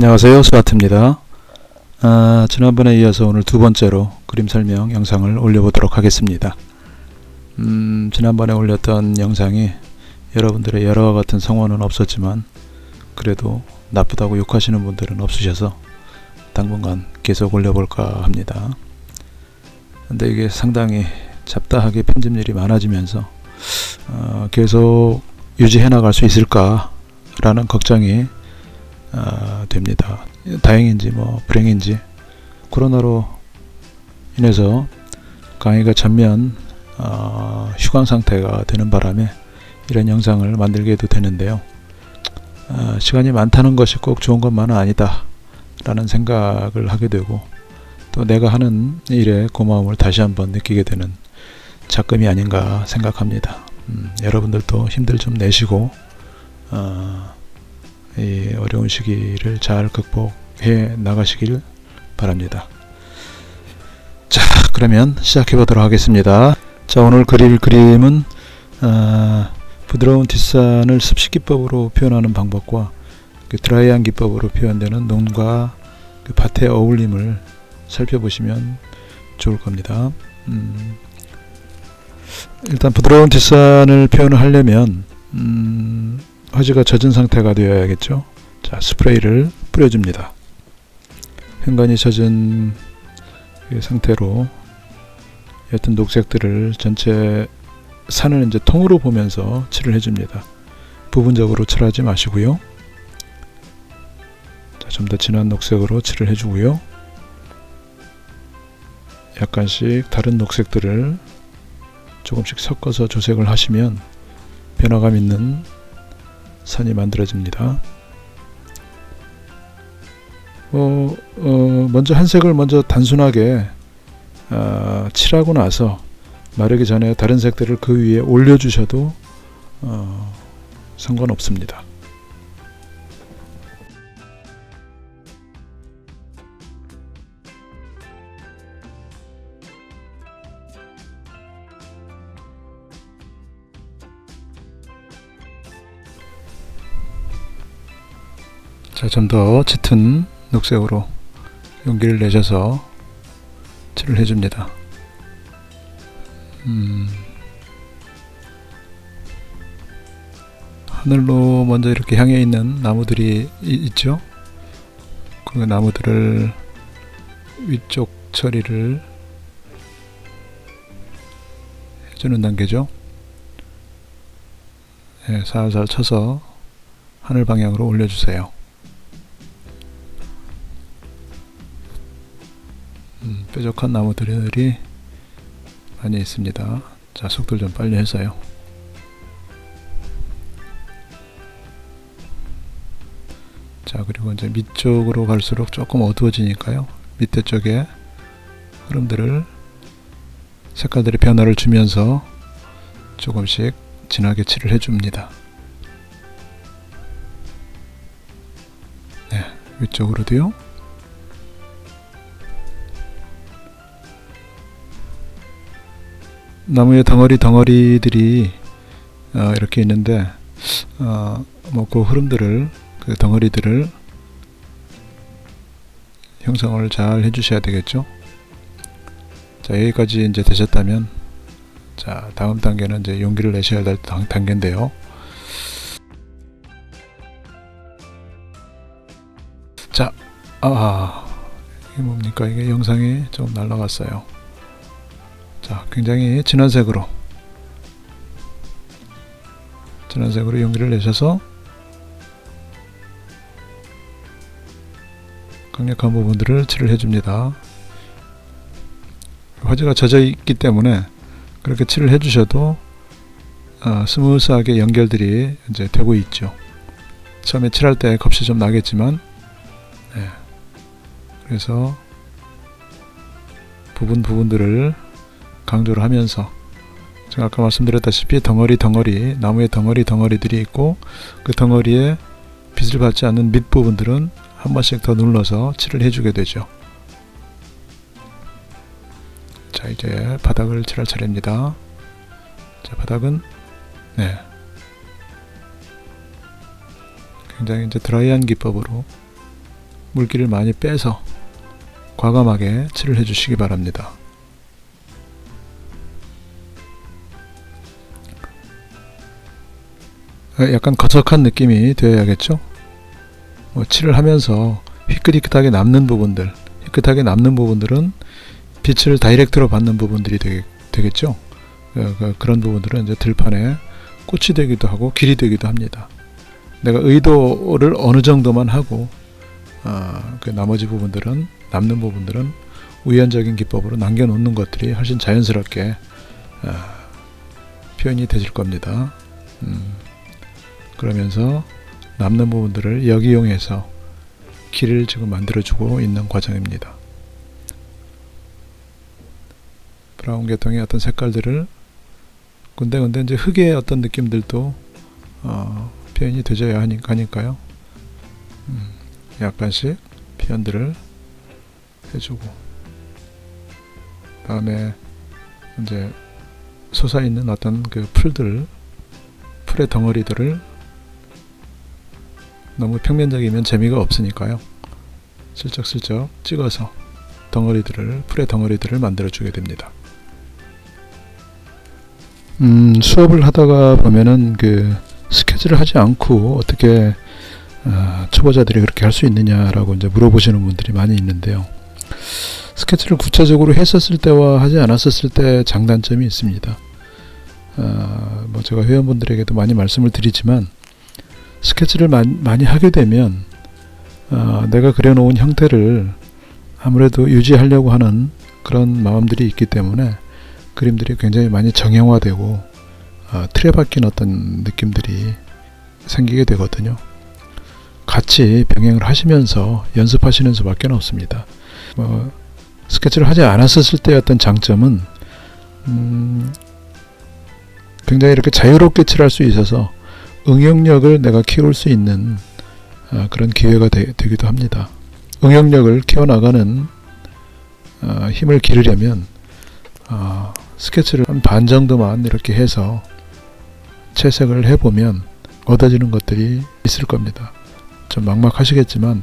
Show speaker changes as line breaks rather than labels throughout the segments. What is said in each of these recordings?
안녕하세요. 스와트입니다. 아, 지난번에 이어서 오늘 두 번째로 그림 설명 영상을 올려보도록 하겠습니다. 음, 지난번에 올렸던 영상이 여러분들의 여러와 같은 성원은 없었지만 그래도 나쁘다고 욕하시는 분들은 없으셔서 당분간 계속 올려볼까 합니다. 근데 이게 상당히 잡다하게 편집일이 많아지면서 어, 계속 유지해 나갈 수 있을까 라는 걱정이 아, 됩니다. 다행인지 뭐 불행인지 코로나로 인해서 강의가 전면 어, 휴강 상태가 되는 바람에 이런 영상을 만들게 도 되는데요. 어, 시간이 많다는 것이 꼭 좋은 것만은 아니다 라는 생각을 하게 되고 또 내가 하는 일에 고마움을 다시 한번 느끼게 되는 작금이 아닌가 생각합니다. 음, 여러분들도 힘들 좀 내시고 어, 이 어려운 시기를 잘 극복해 나가시길 바랍니다. 자, 그러면 시작해 보도록 하겠습니다. 자, 오늘 그릴 그림은 어, 부드러운 뒷산을 습식 기법으로 표현하는 방법과 그 드라이한 기법으로 표현되는 논과 그 밭의 어울림을 살펴보시면 좋을 겁니다. 음, 일단 부드러운 뒷산을 표현을 하려면 음, 화지가 젖은 상태가 되어야겠죠. 자, 스프레이를 뿌려줍니다. 현관이 젖은 그 상태로 옅은 녹색들을 전체 산을 이제 통으로 보면서 칠을 해줍니다. 부분적으로 칠하지 마시고요. 자, 좀더 진한 녹색으로 칠을 해주고요. 약간씩 다른 녹색들을 조금씩 섞어서 조색을 하시면 변화감 있는 선이 만들어집니다. 어, 어, 먼저 한 색을 먼저 단순하게 어, 칠하고 나서 마르기 전에 다른 색들을 그 위에 올려주셔도 어, 상관없습니다. 자, 좀 더 짙은 녹색으로 용기를 내셔서 칠을 해줍니다. 음, 하늘로 먼저 이렇게 향해 있는 나무들이 이- 있죠. 그 나무들을 위쪽 처리를 해주는 단계죠. 네, 살살 쳐서 하늘 방향으로 올려주세요. 뾰족한 나무들이 많이 있습니다. 자, 속도를 좀 빨리 해서요. 자, 그리고 이제 밑쪽으로 갈수록 조금 어두워지니까요. 밑에 쪽에 흐름들을 색깔들의 변화를 주면서 조금씩 진하게 칠을 해줍니다. 네, 위쪽으로도요. 나무의 덩어리 덩어리들이 어, 이렇게 있는데 어, 뭐그 흐름들을 그 덩어리들을 형성을 잘 해주셔야 되겠죠. 자 여기까지 이제 되셨다면 자 다음 단계는 이제 용기를 내셔야 될 단- 단계인데요. 자, 아 이게 뭡니까 이게 영상이 좀 날라갔어요. 자, 굉장히 진한 색으로 진한 색으로 용기를 내셔서 강력한 부분들을 칠을 해줍니다. 화재가 젖어 있기 때문에 그렇게 칠을 해주셔도 어, 스무스하게 연결들이 이제 되고 있죠. 처음에 칠할 때 겁이 좀 나겠지만, 네. 그래서 부분 부분들을 강조를 하면서 제가 아까 말씀드렸다시피 덩어리 덩어리 나무의 덩어리 덩어리들이 있고 그 덩어리에 빛을 받지 않는 밑 부분들은 한 번씩 더 눌러서 칠을 해주게 되죠. 자 이제 바닥을 칠할 차례입니다. 자 바닥은 네 굉장히 이제 드라이한 기법으로 물기를 많이 빼서 과감하게 칠을 해주시기 바랍니다. 약간 거석한 느낌이 되어야겠죠? 뭐 칠을 하면서 희끗희끗하게 남는 부분들, 희끗하게 남는 부분들은 빛을 다이렉트로 받는 부분들이 되겠, 되겠죠? 어, 그- 그런 부분들은 이제 들판에 꽃이 되기도 하고 길이 되기도 합니다. 내가 의도를 어느 정도만 하고 어, 그 나머지 부분들은 남는 부분들은 우연적인 기법으로 남겨놓는 것들이 훨씬 자연스럽게 어, 표현이 되실 겁니다. 음, 그러면서 남는 부분들을 역이용해서 길을 지금 만들어주고 있는 과정입니다. 브라운 계통의 어떤 색깔들을 군데군데 이제 흙의 어떤 느낌들도 어, 표현이 되져야 하니- 하니까요. 음, 약간씩 표현들을 해주고 다음에 이제 솟아 있는 어떤 그 풀들, 풀의 덩어리들을 너무 평면적이면 재미가 없으니까요. 슬쩍슬쩍 찍어서 덩어리들을 풀의 덩어리들을 만들어 주게 됩니다. 음, 수업을 하다가 보면은 그 스케치를 하지 않고 어떻게 어, 초보자들이 그렇게 할 수 있느냐라고 이제 물어보시는 분들이 많이 있는데요. 스케치를 구체적으로 했었을 때와 하지 않았었을 때 장단점이 있습니다. 어, 뭐 제가 회원분들에게도 많이 말씀을 드리지만 스케치를 많이, 하게 되면 어, 내가 그려놓은 형태를 아무래도 유지하려고 하는 그런 마음들이 있기 때문에 그림들이 굉장히 많이 정형화되고 어, 틀에 박힌 어떤 느낌들이 생기게 되거든요. 같이 병행을 하시면서 연습하시는 수밖에 없습니다. 뭐, 스케치를 하지 않았었을 때의 어떤 장점은 음, 굉장히 이렇게 자유롭게 칠할 수 있어서 응용력을 내가 키울 수 있는 어, 그런 기회가 되, 기도 합니다. 응용력을 키워나가는 어, 힘을 기르려면 어, 스케치를 한 반 정도만 이렇게 해서 채색을 해보면 얻어지는 것들이 있을 겁니다. 좀 막막하시겠지만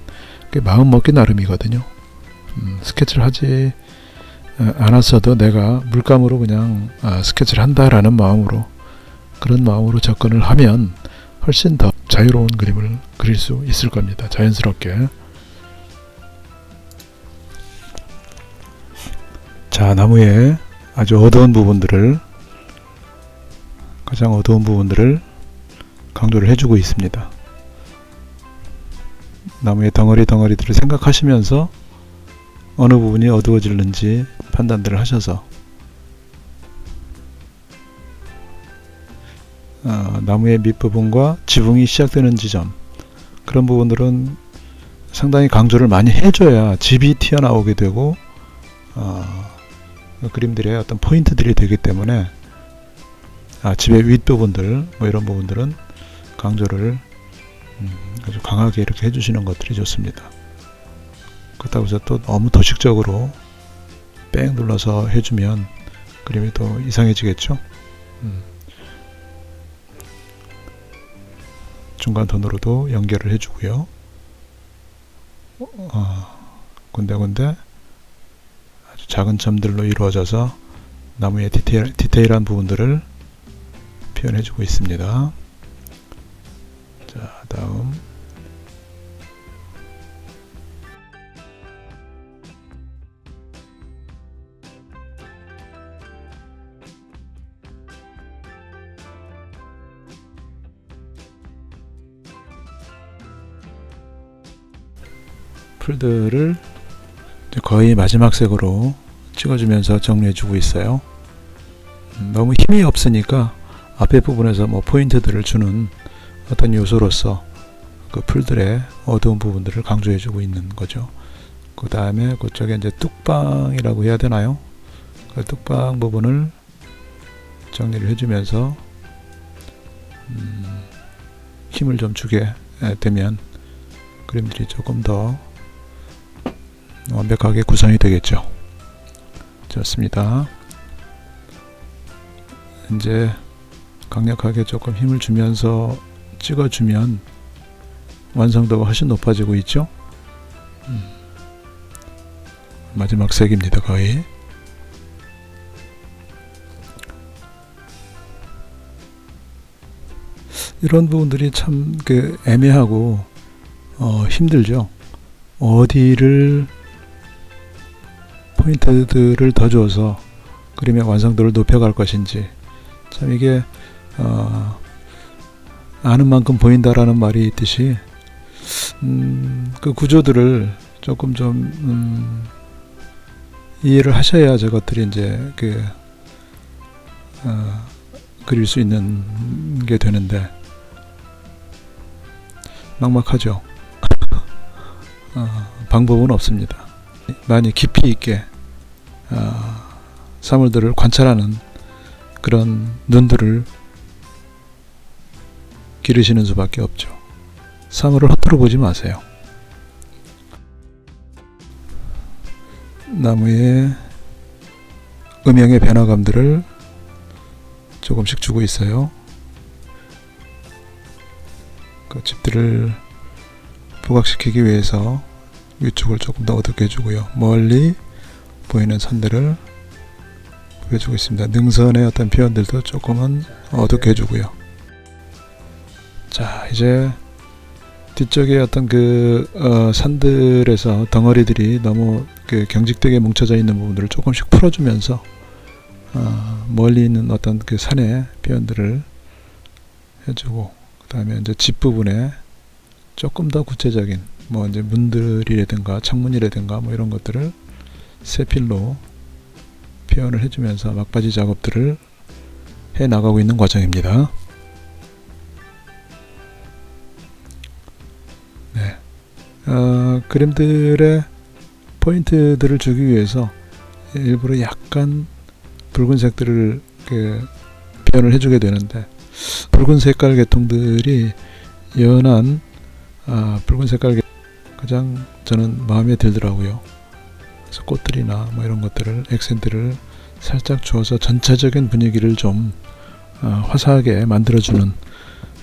마음 먹기 나름이거든요. 음, 스케치를 하지 어, 않았어도 내가 물감으로 그냥 아, 스케치를 한다라는 마음으로 그런 마음으로 접근을 하면 훨씬 더 자유로운 그림을 그릴 수 있을 겁니다. 자연스럽게. 자, 나무의 아주 어두운 부분들을 가장 어두운 부분들을 강조를 해주고 있습니다. 나무의 덩어리 덩어리들을 생각하시면서 어느 부분이 어두워질는지 판단들을 하셔서 어, 나무의 밑부분과 지붕이 시작되는 지점 그런 부분들은 상당히 강조를 많이 해줘야 집이 튀어나오게 되고 어, 그 그림들의 어떤 포인트들이 되기 때문에 아, 집의 윗부분들 뭐 이런 부분들은 강조를 음, 아주 강하게 이렇게 해주시는 것들이 좋습니다. 그렇다고 해서 또 너무 도식적으로 뺑 눌러서 해주면 그림이 또 이상해지겠죠. 음. 중간 톤으로도 연결을 해주고요. 어, 군데군데 아주 작은 점들로 이루어져서 나무의 디테일, 디테일한 부분들을 표현해주고 있습니다. 자, 다음 풀들을 거의 마지막 색으로 찍어주면서 정리해주고 있어요. 음, 너무 힘이 없으니까 앞에 부분에서 뭐 포인트들을 주는 어떤 요소로서 그 풀들의 어두운 부분들을 강조해주고 있는 거죠. 그 다음에 그쪽에 이제 뚝방이라고 해야 되나요? 그 뚝방 부분을 정리를 해주면서 음, 힘을 좀 주게 되면 그림들이 조금 더 완벽하게 구성이 되겠죠. 좋습니다. 이제 강력하게 조금 힘을 주면서 찍어주면 완성도가 훨씬 높아지고 있죠. 마지막 색입니다 거의 이런 부분들이 참그 애매하고 어, 힘들죠 어디를 포인트들을 더 줘서 그림의 완성도를 높여갈 것인지 참 이게 어, 아는 만큼 보인다라는 말이 있듯이 음, 그 구조들을 조금 좀 음, 이해를 하셔야 저것들이 이제 그 어, 그릴 수 있는 게 되는데 막막하죠. 어, 방법은 없습니다. 많이 깊이 있게 어, 사물들을 관찰하는 그런 눈들을 기르시는 수밖에 없죠. 사물을 허투루 보지 마세요. 나무의 음영의 변화감들을 조금씩 주고 있어요. 그 집들을 부각시키기 위해서 위쪽을 조금 더 어둡게 해주고요. 멀리 보이는 선들을 보여주고 있습니다. 능선의 어떤 표현들도 조금은 어둡게 해주고요. 자, 이제 뒤쪽에 어떤 그 어, 산들에서 덩어리들이 너무 그 경직되게 뭉쳐져 있는 부분들을 조금씩 풀어주면서 어, 멀리 있는 어떤 그 산의 표현들을 해주고 그 다음에 이제 집 부분에 조금 더 구체적인 뭐 이제 문들이라든가 창문이라든가 뭐 이런 것들을 세 필로 표현을 해주면서 막바지 작업들을 해 나가고 있는 과정입니다. 네, 어, 그림들의 포인트들을 주기 위해서 일부러 약간 붉은색들을 그 표현을 해주게 되는데 붉은 색깔 계통들이 연한 아, 붉은 색깔 계- 가장 저는 마음에 들더라고요. 그래서 꽃들이나 뭐 이런 것들을 액센트를 살짝 주어서 전체적인 분위기를 좀 어, 화사하게 만들어주는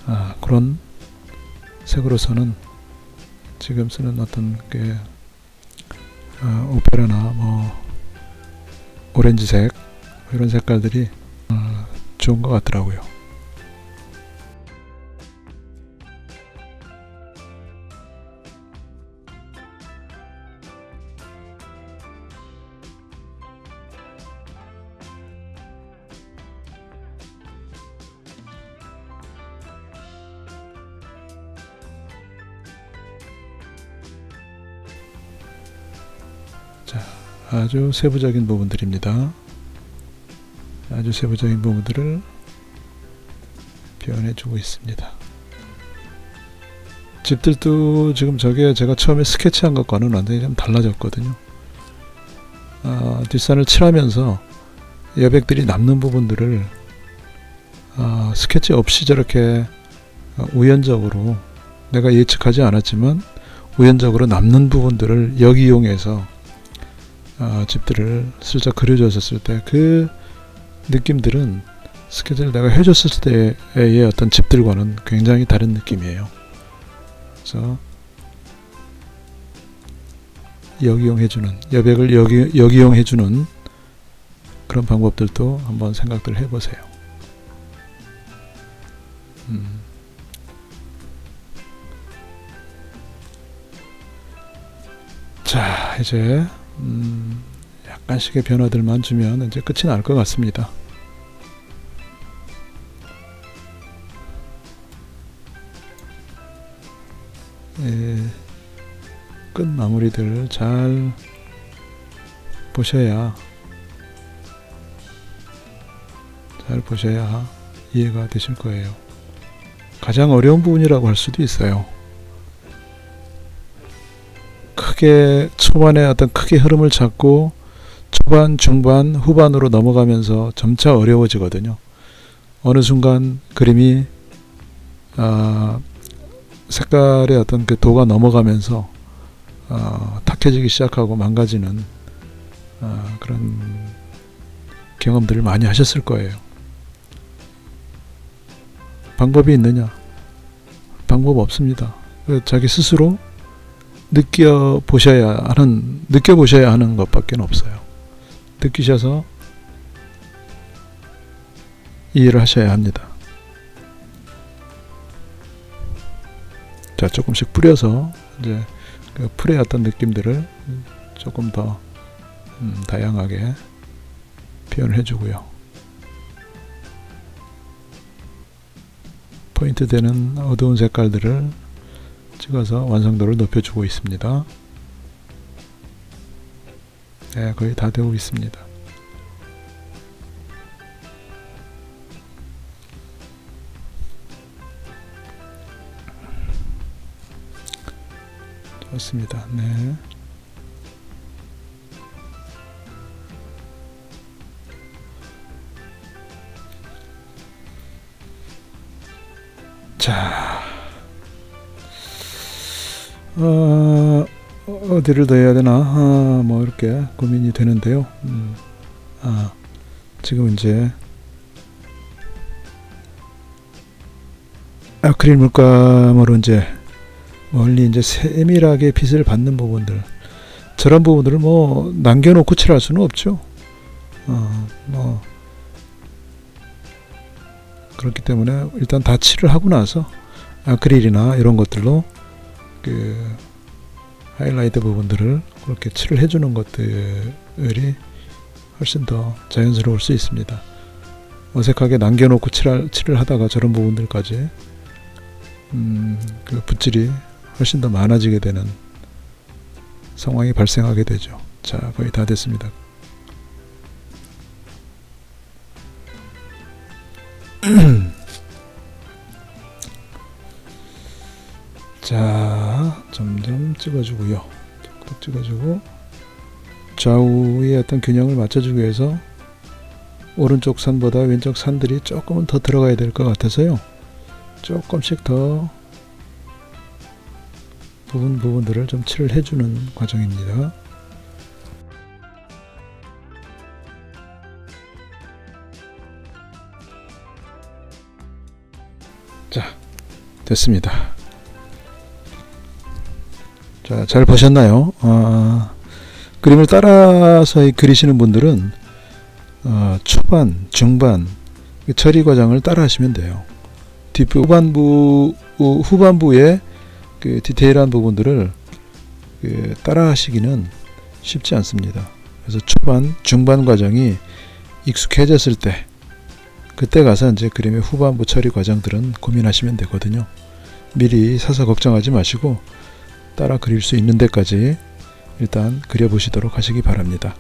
아, 그런 색으로서는 지금 쓰는 어떤 그 어, 오페라나 뭐 오렌지색 뭐 이런 색깔들이 어, 좋은 것 같더라고요. 아주 세부적인 부분들입니다. 아주 세부적인 부분들을 표현해 주고 있습니다. 집들도 지금 저게 제가 처음에 스케치한 것과는 완전히 좀 달라졌거든요. 아, 뒷산을 칠하면서 여백들이 남는 부분들을 아, 스케치 없이 저렇게 어, 우연적으로 내가 예측하지 않았지만 우연적으로 남는 부분들을 역이용해서 어, 집들을 슬쩍 그려줬었을 때 그 느낌들은 스케치를 내가 해줬을 때의 어떤 집들과는 굉장히 다른 느낌이에요. 그래서 역이용해주는 여백을 역이, 역이용해주는 그런 방법들도 한번 생각들 해보세요. 음. 자 이제 음, 약간씩의 변화들만 주면 이제 끝이 날 것 같습니다. 예, 끝 마무리들 잘 보셔야 잘 보셔야 이해가 되실 거예요. 가장 어려운 부분이라고 할 수도 있어요. 크게 초반에 어떤 크게 흐름을 잡고 초반, 중반, 후반으로 넘어가면서 점차 어려워지거든요. 어느 순간 그림이 아, 색깔의 어떤 그 도가 넘어가면서 어, 탁해지기 시작하고 망가지는 어, 그런 경험들을 많이 하셨을 거예요. 방법이 있느냐? 방법 없습니다. 자기 스스로 느껴 보셔야 하는 느껴 보셔야 하는 것밖에 없어요. 느끼셔서 이해를 하셔야 합니다. 자 조금씩 뿌려서 이제 그 풀의 어떤 느낌들을 조금 더 음, 다양하게 표현을 해주고요. 포인트 되는 어두운 색깔들을 찍어서 완성도를 높여주고 있습니다. 네, 거의 다 되고 있습니다. 좋습니다. 네. 어, 어디를 더 해야 되나? 아, 뭐 이렇게 고민이 되는데요. 음, 아, 지금 이제 아크릴 물감으로 이제 멀리 이제 세밀하게 빛을 받는 부분들 저런 부분들을 뭐 남겨놓고 칠할 수는 없죠. 어, 뭐 그렇기 때문에 일단 다 칠을 하고 나서 아크릴이나 이런 것들로 그 하이라이트 부분들을 그렇게 칠을 해주는 것들이 훨씬 더 자연스러울 수 있습니다. 어색하게 남겨놓고 칠할, 칠을 하다가 저런 부분들까지 음, 그 붓질이 훨씬 더 많아지게 되는 상황이 발생하게 되죠. 자, 거의 다 됐습니다. 자, 점점 찍어주고요. 툭툭 찍어주고 좌우의 어떤 균형을 맞춰주기 위해서 오른쪽 산보다 왼쪽 산들이 조금은 더 들어가야 될 것 같아서요. 조금씩 더 부분 부분들을 좀 칠을 해주는 과정입니다. 자, 됐습니다. 자, 잘 보셨나요? 아, 그림을 따라서 그리시는 분들은 어, 초반, 중반 처리 과정을 따라 하시면 돼요. 뒷부 후반부 후- 후반부에 그 디테일한 부분들을 그 따라 하시기는 쉽지 않습니다. 그래서 초반, 중반 과정이 익숙해졌을 때 그때 가서 이제 그림의 후반부 처리 과정들은 고민하시면 되거든요. 미리 사서 걱정하지 마시고 따라 그릴 수 있는 데까지 일단 그려보시도록 하시기 바랍니다.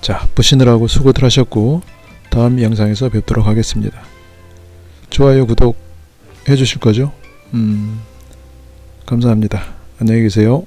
자, 보시느라고 수고들 하셨고 다음 영상에서 뵙도록 하겠습니다. 좋아요, 구독 해주실 거죠? 음, 감사합니다. 안녕히 계세요.